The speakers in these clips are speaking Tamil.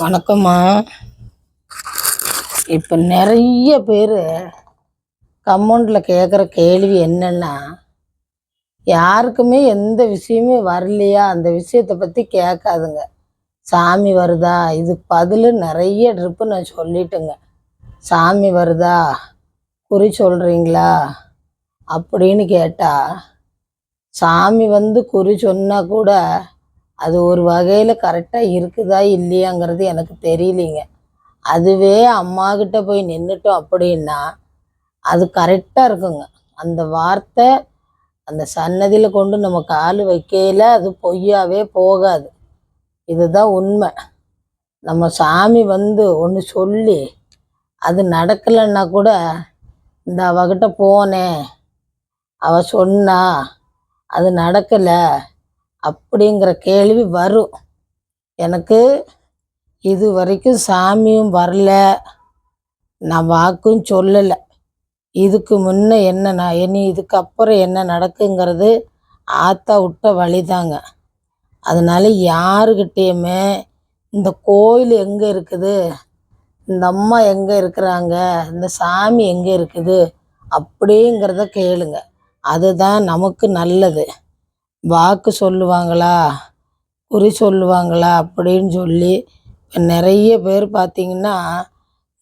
வணக்கம்மா. இப்போ நிறைய பேர் கம்மௌண்டில் கேட்குற கேள்வி என்னென்னா யாருக்குமே எந்த விஷயமே வரலையா? அந்த விஷயத்தை பற்றி கேட்காதுங்க. சாமி வருதா? இதுக்கு பதில் நிறைய ட்ரிப்பு நான் சொல்லிட்டேங்க. சாமி வருதா? குறி சொல்கிறீங்களா அப்படின்னு கேட்டால் சாமி வந்து குறி சொன்னால் கூட அது ஒரு வகையில் கரெக்டாக இருக்குதா இல்லையாங்கிறது எனக்கு தெரியலிங்க. அதுவே அம்மாக்கிட்ட போய் நின்றுட்டோம் அப்படின்னா அது கரெக்டாக இருக்குங்க. அந்த வார்த்தை அந்த சன்னதியில் கொண்டு நம்ம கால் வைக்கையில் அது பொய்யாவே போகாது. இதுதான் உண்மை. நம்ம சாமி வந்து ஒன்று சொல்லி அது நடக்கலைன்னா கூட இந்த அவகிட்ட போனேன் அவ சொன்னா அது நடக்கலை அப்படிங்கிற கேள்வி வரும். எனக்கு இது வரைக்கும் சாமியும் வரல. நான் வாக்கும் சொல்லலை. இதுக்கு முன்ன என்ன நான் இனி இதுக்கப்புறம் என்ன நடக்குங்கிறது ஆத்தா விட்ட வழிதாங்க. அதனால யாருக்கிட்டேயுமே இந்த கோயில் எங்கே இருக்குது? இந்த அம்மா எங்கே இருக்கிறாங்க? இந்த சாமி எங்கே இருக்குது? அப்படிங்கிறத கேளுங்க. அதுதான் நமக்கு நல்லது. வாக்கு சொல்லுவாங்களா? குறி சொல்லுவாங்களா? அப்படின்னு சொல்லி இப்போ நிறைய பேர் பார்த்திங்கன்னா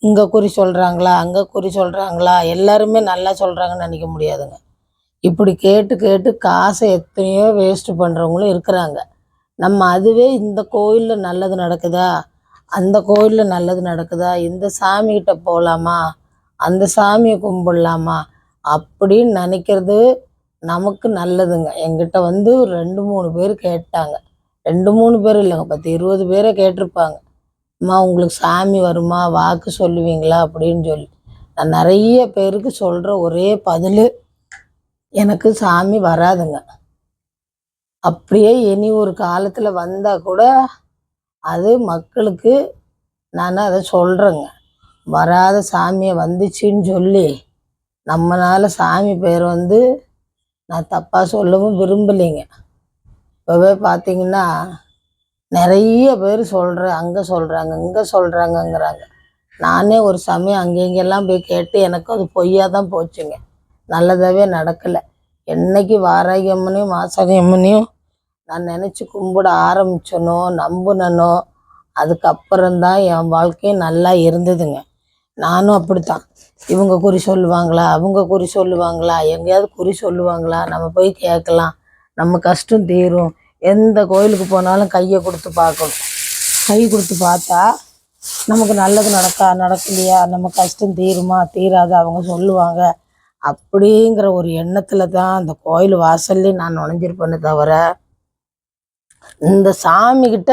இங்கே குறி சொல்கிறாங்களா அங்கே குறி சொல்கிறாங்களா எல்லாருமே நல்லா சொல்கிறாங்கன்னு நினைக்க முடியாதுங்க. இப்படி கேட்டு கேட்டு காசை எத்தனையோ வேஸ்ட் பண்ணுறவங்களும் இருக்கிறாங்க. நம்ம அதுவே இந்த கோயிலில் நல்லது நடக்குதா? அந்த கோயிலில் நல்லது நடக்குதா? இந்த சாமிகிட்ட போகலாமா அந்த சாமியை கும்பிடலாமா? அப்படின்னு நினைக்கிறது நமக்கு நல்லதுங்க. எங்கிட்ட வந்து ரெண்டு மூணு பேர் கேட்டாங்க. ரெண்டு மூணு பேர் இல்லைங்க. பத்து இருபது பேரை கேட்டிருப்பாங்க. அம்மா உங்களுக்கு சாமி வருமா? வாக்கு சொல்லுவீங்களா? அப்படின்னு சொல்லி. நான் நிறைய பேருக்கு சொல்கிற ஒரே பதில் எனக்கு சாமி வராதுங்க. அப்படியே இனி ஒரு காலத்தில் வந்தால் கூட அது மக்களுக்கு நான் அதை சொல்கிறேங்க வராத சாமியை வந்துச்சுன்னு சொல்லி நம்மளால் சாமி பேர் வந்து நான் தப்பாக சொல்லவும் விரும்பலைங்க. இப்போவே பார்த்தீங்கன்னா நிறைய பேர் சொல்கிற அங்கே சொல்கிறாங்க இங்கே சொல்கிறாங்கங்கிறாங்க நானே ஒரு சமயம் அங்கெங்கெல்லாம் போய் கேட்டு எனக்கு அது பொய்யா தான் போச்சுங்க. நல்லதாகவே நடக்கலை. என்னைக்கு வாராகி அம்மனையும் மாசாகி அம்மனையும் நான் நினச்சி கும்பிட ஆரம்பிச்சனோ நம்பினனோ அதுக்கப்புறம்தான் என் வாழ்க்கையும் நல்லா இருந்ததுங்க. நானும் அப்படித்தான். இவங்க குறி சொல்லுவாங்களா? அவங்க குறி சொல்லுவாங்களா? எங்கேயாவது குறி சொல்லுவாங்களா? நம்ம போய் கேட்கலாம். நம்ம கஷ்டம் தீரும். எந்த கோயிலுக்கு போனாலும் கையை கொடுத்து பார்க்கணும். கை கொடுத்து பார்த்தா நமக்கு நல்லது நடக்கா நடக்கலையா? நம்ம கஷ்டம் தீருமா? தீராது? அவங்க சொல்லுவாங்க. அப்படிங்கிற ஒரு எண்ணத்தில் தான் அந்த கோயில் வாசல்லே நான் நுழைஞ்சிருப்பேன்னு தவிர இந்த சாமிக்கிட்ட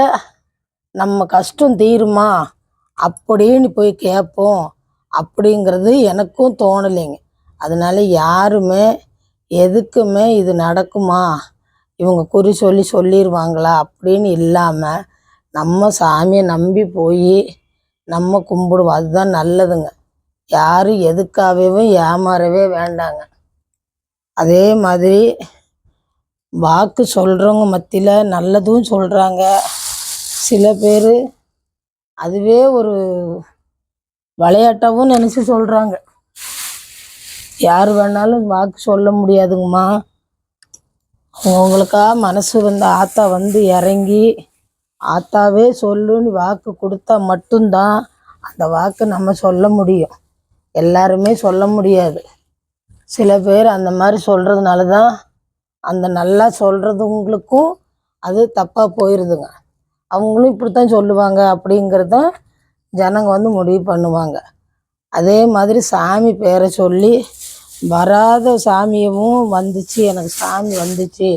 நம்ம கஷ்டம் தீருமா? அப்படின்னு போய் கேட்போம். அப்படிங்கிறது எனக்கும் தோணலைங்க. அதனால யாருமே எதுக்குமே இது நடக்குமா? இவங்க குறி சொல்லி சொல்லிடுவாங்களா அப்படின்னு இல்லாமல் நம்ம சாமியை நம்பி போய் நம்ம கும்பிடுவோம். அதுதான் நல்லதுங்க. யாரும் எதுக்காகவே ஏமாறவே வேண்டாங்க. அதே மாதிரி வாக்கு சொல்கிறவங்க மத்தியில் நல்லதும் சொல்கிறாங்க சில பேர் அதுவே ஒரு விளையாட்டாகவும் நினச்சி சொல்கிறாங்க யார் வேணாலும் வாக்கு சொல்ல முடியாதுங்கம்மா. அவங்களுக்கா மனசு வந்து ஆத்தா வந்து இறங்கி ஆத்தாவே சொல்லுன்னு வாக்கு கொடுத்தா மட்டும்தான் அந்த வாக்கு நம்ம சொல்ல முடியும். எல்லாருமே சொல்ல முடியாது. சில பேர் அந்த மாதிரி சொல்கிறதுனால தான் அந்த நல்லா சொல்கிறதுங்களுக்கும் அது தப்பாக போயிடுதுங்க அவங்களும் இப்படி தான் சொல்லுவாங்க அப்படிங்கிறத ஜனங்க வந்து முடிவு பண்ணுவாங்க. அதே மாதிரி சாமி பேரை சொல்லி வராத சாமியவும் வந்துச்சு எனக்கு சாமி வந்துச்சு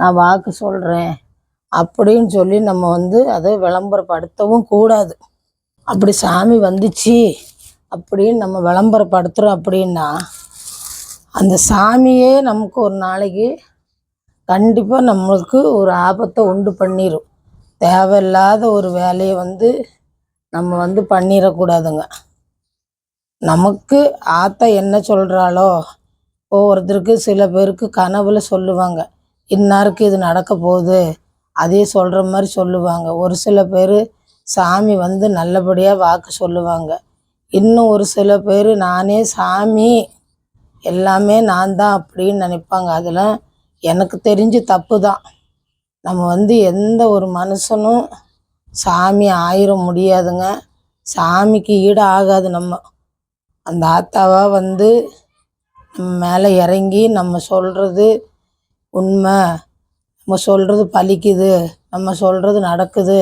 நான் வாக்கு சொல்கிறேன் அப்படின்னு சொல்லி நம்ம வந்து அதை விளம்பரப்படுத்தவும் கூடாது. அப்படி சாமி வந்துச்சு அப்படின்னு நம்ம விளம்பரப்படுத்துகிறோம் அப்படின்னா அந்த சாமியே நமக்கு ஒரு நாளைக்கு கண்டிப்பாக நம்மளுக்கு ஒரு ஆபத்தை உண்டு பண்ணிடும் தேவையில்லாத ஒரு வேலையை வந்து நம்ம வந்து பண்ணிடக்கூடாதுங்க நமக்கு ஆத்தா என்ன சொல்கிறாளோ ஒவ்வொருத்தருக்கு சில பேருக்கு கனவுல சொல்லுவாங்க. இன்னாருக்கு இது நடக்க போகுது? அதே சொல்கிற மாதிரி சொல்லுவாங்க. ஒரு சில பேர் சாமி வந்து நல்லபடியாக வாக்கு சொல்லுவாங்க. இன்னும் ஒரு சில பேர் நானே சாமி எல்லாமே நான் தான் அப்படின்னு நினைப்பாங்க. அதெல்லாம் எனக்கு தெரிஞ்சு தப்பு தான் நம்ம வந்து எந்த ஒரு மனுஷனும் சாமி ஆயிரம் முடியாதுங்க. சாமிக்கு ஈடு ஆகாது நம்ம. அந்த ஆத்தாவாக வந்து நம்ம மேலே இறங்கி நம்ம சொல்கிறது உண்மை. நம்ம சொல்கிறது பலிக்குது நம்ம சொல்கிறது நடக்குது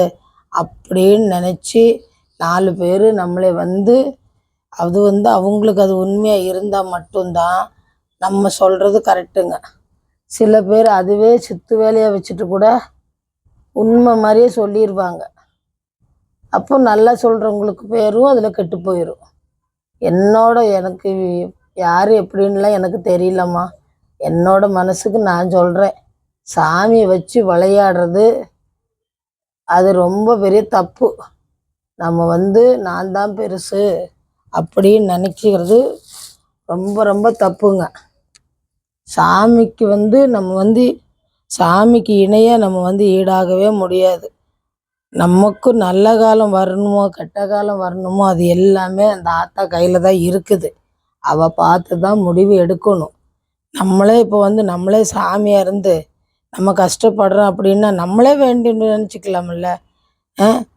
அப்படின்னு நினச்சி நாலு பேர் நம்மளை வந்து அது வந்து அவங்களுக்கு அது உண்மையாக இருந்தால் மட்டும்தான் நம்ம சொல்கிறது கரெக்டுங்க சில பேர் அதுவே சித்து வேலையாக வச்சுட்டு கூட உண்மை மாதிரியே சொல்லிடுவாங்க அப்போ நல்லா சொல்கிறவங்களுக்கு பேரும் அதில் கெட்டு போயிடும் என்னோட எனக்கு யார் எப்படின்லாம் எனக்கு தெரியலம்மா. என்னோட மனசுக்கு நான் சொல்கிறேன் சாமியை வச்சு விளையாடுறது அது ரொம்ப பெரிய தப்பு. நம்ம வந்து நான் தான் பெருசு அப்படின்னு நினைக்கிறது ரொம்ப ரொம்ப தப்புங்க. சாமிக்கு வந்து நம்ம வந்து சாமிக்கு இணையாக நம்ம வந்து ஈடாகவே முடியாது. நமக்கு நல்ல காலம் வரணுமோ கெட்ட காலம் வரணுமோ அது எல்லாமே அந்த ஆத்தா கையில் தான் இருக்குது. அவள் பார்த்து தான் முடிவு எடுக்கணும். நம்மளே இப்போ வந்து நம்மளே சாமியாக இருந்து நம்ம கஷ்டப்படுறோம் அப்படின்னா நம்மளே வேண்டி நினச்சிக்கலாம்ல.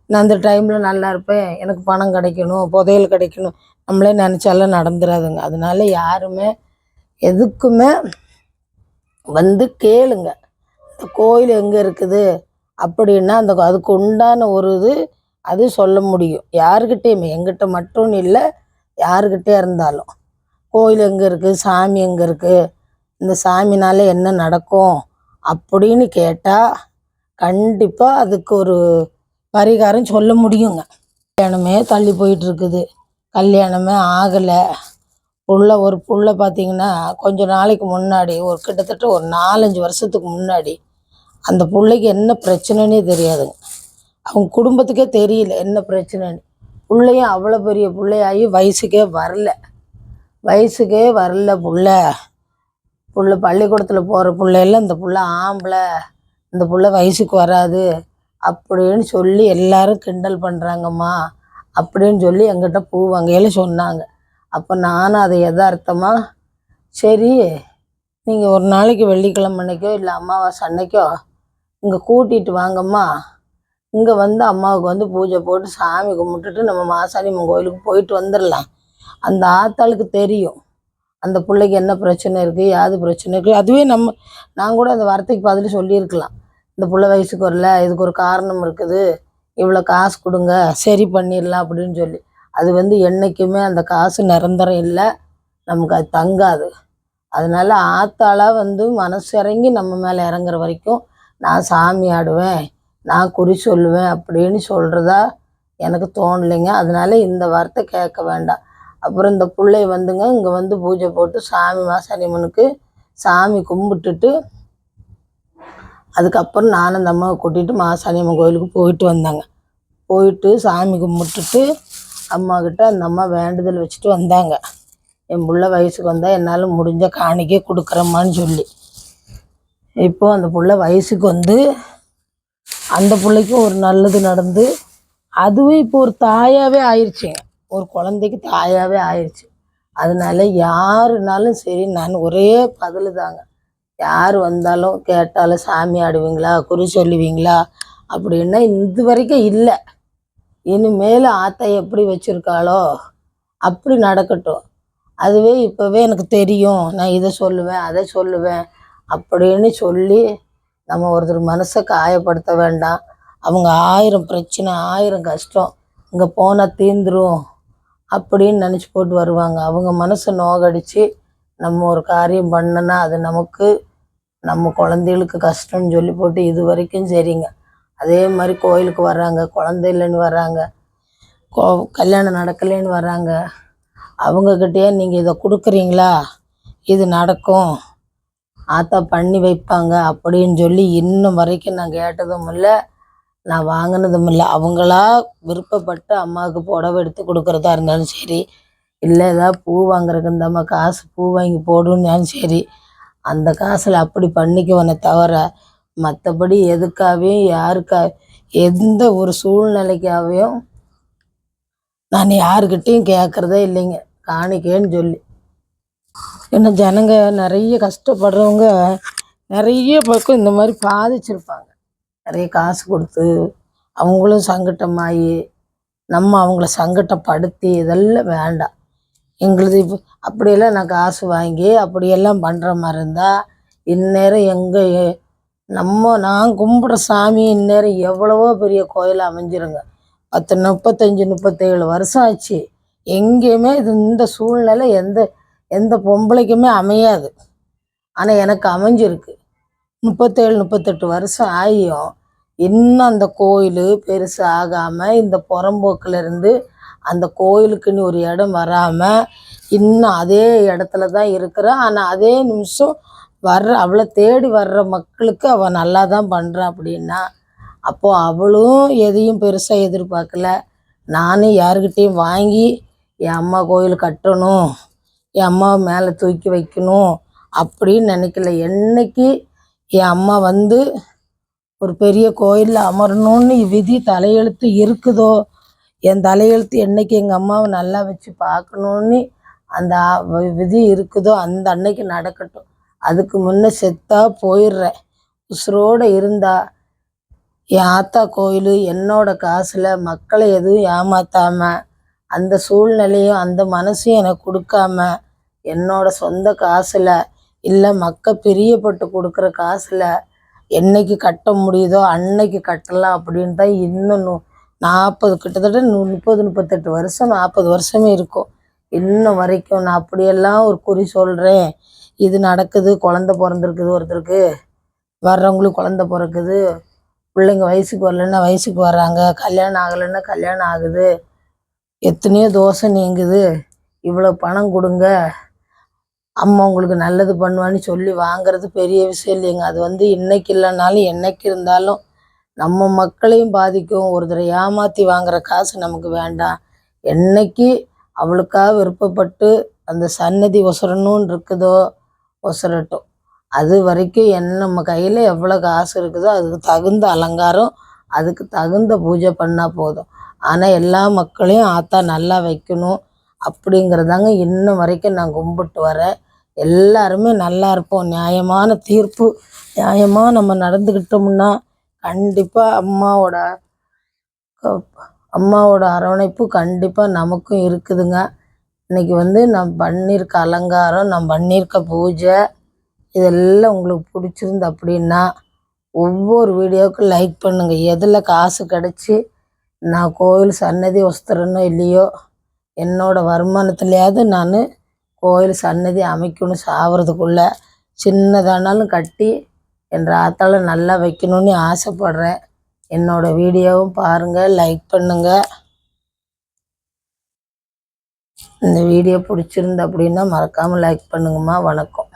நான் அந்த டைமில் நல்லா இருப்பேன். எனக்கு பணம் கிடைக்கணும் புதையல் கிடைக்கணும். நம்மளே நினச்சாலாம் நடந்துடாதுங்க அதனால யாருமே எதுக்குமே வந்து கேளுங்க. இந்த கோயில் எங்கே இருக்குது? அப்படின்னா அந்த அதுக்கு உண்டான ஒரு இது அது சொல்ல முடியும். யாருக்கிட்டேயுமே எங்கிட்ட மட்டும் இல்லை யாருக்கிட்டே இருந்தாலும். கோயில் எங்கே இருக்குது சாமி எங்கே இருக்குது இந்த சாமினால் என்ன நடக்கும் அப்படின்னு கேட்டால் கண்டிப்பாக அதுக்கு ஒரு பரிகாரம் சொல்ல முடியுங்க. கல்யாணமே தள்ளி போயிட்டுருக்குது. கல்யாணமே ஆகலை. புள்ள ஒரு புள்ள பார்த்தீங்கன்னா கொஞ்ச நாளைக்கு முன்னாடி ஒரு கிட்டத்தட்ட ஒரு நாலஞ்சு வருஷத்துக்கு முன்னாடி அந்த பிள்ளைக்கு என்ன பிரச்சனைனே தெரியாதுங்க. அவங்க குடும்பத்துக்கே தெரியல என்ன பிரச்சனைன்னு பிள்ளையும் அவ்வளோ பெரிய பிள்ளையாகி வயசுக்கே வரல. வயசுக்கே வரல புள்ள. புள்ள பள்ளிக்கூடத்தில் போகிற பிள்ளையெல்லாம் இந்த புள்ள ஆம்பளை. இந்த புள்ள வயசுக்கு வராது. அப்படின்னு சொல்லி எல்லாரும் கிண்டல் பண்ணுறாங்கம்மா அப்படின்னு சொல்லி எங்கிட்ட பூ வங்கையில் சொன்னாங்க. அப்போ நானும் அதை எதார்த்தமாக சரி நீங்கள் ஒரு நாளைக்கு வெள்ளிக்கிழமை அன்னைக்கோ இல்லை அமாவாசை அன்னைக்கோ இங்கே கூட்டிகிட்டு வாங்கம்மா. இங்கே வந்து அம்மாவுக்கு வந்து பூஜை போட்டு சாமி கும்பிட்டுட்டு நம்ம மாசாணியம்மன் கோயிலுக்கு போயிட்டு வந்துடலாம் அந்த ஆத்தாளுக்கு தெரியும். அந்த பிள்ளைக்கு என்ன பிரச்சனை இருக்குது யாது பிரச்சனை இருக்குது அதுவே நம்ம நான் கூட அந்த வார்த்தைக்கு பதில் சொல்லியிருக்கலாம். இந்த பிள்ளை வயசுக்கு வரல இதுக்கு ஒரு காரணம் இருக்குது. இவ்வளோ காசு கொடுங்க சரி பண்ணிடலாம் அப்படின்னு சொல்லி. அது வந்து என்றைக்குமே அந்த காசு நிரந்தரம் இல்லை. நமக்கு அது தங்காது. அதனால ஆத்தாளாக வந்து மனசு இறங்கி நம்ம மேலே இறங்குற வரைக்கும் நான் சாமி ஆடுவேன் நான் குறி சொல்லுவேன் அப்படின்னு சொல்கிறதா எனக்கு தோணலைங்க. அதனால இந்த வார்த்தை கேட்க வேண்டாம். அப்புறம் இந்த பிள்ளை வந்துங்க இங்கே வந்து பூஜை போட்டு சாமி மாசாணியம்மனுக்கு சாமி கும்பிட்டுட்டு அதுக்கப்புறம் நானும் அந்த அம்மாவை கூட்டிகிட்டு மாசாணியம்மன் கோயிலுக்கு போயிட்டு வந்தாங்க. போயிட்டு சாமி கும்பிட்டுட்டு அம்மாக்கிட்ட அந்த அம்மா வேண்டுதல் வச்சுட்டு வந்தாங்க. என் பிள்ளை வயசுக்கு வந்தால் என்னால் முடிஞ்ச காணிக்கை கொடுக்குறம்மான்னு சொல்லி. இப்போ அந்த பிள்ளை வயசுக்கு வந்து அந்த பிள்ளைக்கும் ஒரு நல்லது நடந்து அதுவே இப்போ ஒரு தாயாகவே ஆயிடுச்சுங்க ஒரு குழந்தைக்கு தாயாகவே ஆயிடுச்சு அதனால யாருனாலும் சரி நான் ஒரே பதில் தாங்க. யார் வந்தாலும் கேட்டாலும் சாமி ஆடுவீங்களா குறி சொல்லுவீங்களா அப்படின்னா இது வரைக்கும் இல்லை. இனிமேல் ஆத்தா எப்படி வச்சுருக்காளோ அப்படி நடக்கட்டும். அதுவே இப்போவே எனக்கு தெரியும். நான் இதை சொல்லுவேன் அதை சொல்லுவேன். அப்படின்னு சொல்லி நம்ம ஒருத்தர் மனசை காயப்படுத்த வேண்டாம். அவங்க ஆயிரம் பிரச்சனை ஆயிரம் கஷ்டம் இங்கே போனால் தீந்துரும் அப்படின்னு நினச்சி போட்டு வருவாங்க. அவங்க மனசை நோகடிச்சு நம்ம ஒரு காரியம் பண்ணனா அது நமக்கு நம்ம குழந்தைகளுக்கு கஷ்டம்னு சொல்லி போட்டு இது வரைக்கும் சரிங்க. அதே மாதிரி கோயிலுக்கு வர்றாங்க குழந்தை இல்லைன்னு வர்றாங்க கோ கல்யாணம் நடக்கலைன்னு வர்றாங்க. அவங்கக்கிட்டயே நீங்கள் இதை கொடுக்குறீங்களா? இது நடக்கும். ஆத்தா பண்ணி வைப்பாங்க அப்படின்னு சொல்லி இன்னும் வரைக்கும் நான் கேட்டதும் இல்லை. நான் வாங்கினதும் இல்லை. அவங்களா விருப்பப்பட்டு அம்மாவுக்கு புடவை எடுத்து கொடுக்குறதா இருந்தாலும் சரி இல்லை ஏதாவது பூ வாங்குறதுக்கு இந்த அம்மா காசு பூ வாங்கி போடுன்னாலும் சரி அந்த காசில் அப்படி பண்ணிக்குவனே தவிர மற்றபடி எதுக்காகவும் யாருக்கா எந்த ஒரு சூழ்நிலைக்காகவும் நான் யாருக்கிட்டேயும் கேட்குறதே இல்லைங்க. காணிக்கேன்னு சொல்லி. ஏன்னா ஜனங்க நிறைய கஷ்டப்படுறவங்க நிறைய பக்கம் இந்த மாதிரி பாதிச்சிருப்பாங்க. நிறைய காசு கொடுத்து அவங்களும் சங்கட்டமாகி நம்ம அவங்கள சங்கட்டப்படுத்தி இதெல்லாம் வேண்டாம். எங்களுது இப்போ அப்படியெல்லாம் நான் காசு வாங்கி அப்படியெல்லாம் பண்ணுற மாதிரி இருந்தால் இந்நேரம் எங்கே நம்ம நான் கும்பிட்ற சாமி இந்நேரம் எவ்வளவோ பெரிய கோயில் அமைஞ்சிருங்க. பத்து முப்பத்தஞ்சு முப்பத்தேழு வருஷம் ஆச்சு. எங்கேயுமே இது இந்த சூழ்நிலை எந்த எந்த பொம்பளைக்குமே அமையாது. ஆனால் எனக்கு அமைஞ்சிருக்கு. முப்பத்தேழு முப்பத்தெட்டு வருஷம் ஆகியும் இன்னும் அந்த கோயில் பெருசு ஆகாமல் இந்த புறம்போக்கிலேருந்து அந்த கோயிலுக்குன்னு ஒரு இடம் வராமல் இன்னும் அதே இடத்துல தான் இருக்கிறான் ஆனால் அதே நிமிஷம் வர்ற அவளை தேடி வர்ற மக்களுக்கு அவள் நல்லா தான் பண்ணுறா அப்படின்னா அப்போது அவளும் எதையும் பெருசாக எதிர்பார்க்கல. நானும் யாருக்கிட்டேயும் வாங்கி என் அம்மா கோயில் கட்டணும் என் அம்மாவை மேலே தூக்கி வைக்கணும் அப்படின்னு நினைக்கல. என்னைக்கு என் அம்மா வந்து ஒரு பெரிய கோயிலில் அமரணும்னு விதி தலையெழுத்து இருக்குதோ என் தலையெழுத்து என்னைக்கு எங்கள் அம்மாவை நல்லா வச்சு பார்க்கணுன்னு அந்த விதி இருக்குதோ அந்த அன்னைக்கு நடக்கட்டும். அதுக்கு முன்னே செத்தா போயிடுறேன். உசுரோடு இருந்தா என் ஆத்தா கோயில் என்னோட காசில் மக்களை எதுவும் ஏமாத்தாமல் அந்த சூழ்நிலையும் அந்த மனசையும் எனக்கு கொடுக்காம என்னோட சொந்த காசில் இல்லை மக்க பிரியப்பட்டு கொடுக்குற காசில் என்னைக்கு கட்ட முடியுதோ அன்னைக்கு கட்டலாம் அப்படின்னு தான் இன்னும் நாற்பது கிட்டத்தட்ட முப்பது முப்பத்தெட்டு வருஷம் நாற்பது வருஷமே இருக்கும். இன்னும் வரைக்கும் நான் அப்படியெல்லாம் ஒரு குறி சொல்கிறேன் இது நடக்குது குழந்த பிறந்திருக்குது ஒருத்தருக்கு. வர்றவங்களுக்கு குழந்த பிறக்குது. பிள்ளைங்க வயசுக்கு வரலன்னா வயசுக்கு வர்றாங்க. கல்யாணம் ஆகலைன்னா கல்யாணம் ஆகுது. எத்தனையோ தோசை நீங்குது. இவ்வளோ பணம் கொடுங்க. அம்மா உங்களுக்கு நல்லது பண்ணுவான்னு சொல்லி வாங்குறது பெரிய விஷயம் இல்லைங்க. அது வந்து இன்னைக்கு இல்லைனாலும் என்னைக்கு இருந்தாலும் நம்ம மக்களையும் பாதிக்கும். ஒருத்தரை ஏமாற்றி வாங்குற காசு நமக்கு வேண்டாம். என்னைக்கு அவளுக்காக விருப்பப்பட்டு அந்த சன்னதி ஒசரணும்னு இருக்குதோ ஒசரட்டும். அது வரைக்கும் என்ன நம்ம கையில் எவ்வளோ காசு இருக்குதோ அதுக்கு தகுந்த அலங்காரம் அதுக்கு தகுந்த பூஜை பண்ணால் போதும். ஆனால் எல்லா மக்களையும் ஆத்தா நல்லா வைக்கணும் அப்படிங்கிறதாங்க இன்னும் வரைக்கும் நான் கும்பிட்டு வரேன். எல்லாருமே நல்லா இருப்போம். நியாயமான தீர்ப்பு நியாயமாக நம்ம நடந்துக்கிட்டோம்னா கண்டிப்பாக அம்மாவோட அம்மாவோட அரவணைப்பு கண்டிப்பாக நமக்கும் இருக்குதுங்க. இன்னைக்கு வந்து நான் பண்ணியிருக்க அலங்காரம் நான் பண்ணியிருக்க பூஜை இதெல்லாம் உங்களுக்கு பிடிச்சிருந்து அப்படின்னா ஒவ்வொரு வீடியோவுக்கும் லைக் பண்ணுங்கள் எதில் காசு கிடச்சி நான் கோயில் சன்னதி வஸ்திரனோ இல்லையோ என்னோடய வருமானத்துலையாவது நான் கோயில் சன்னதி அமைக்கணும் சாவறதுக்குள்ள சின்னதானாலும் கட்டி என் ஆத்தால நல்லா வைக்கணும்னு ஆசைப்படுறேன். என்னோட வீடியோவும் பாருங்கள் லைக் பண்ணுங்கள் இந்த வீடியோ பிடிச்சிருந்து அப்படின்னா மறக்காமல் லைக் பண்ணுங்கம்மா. வணக்கம்.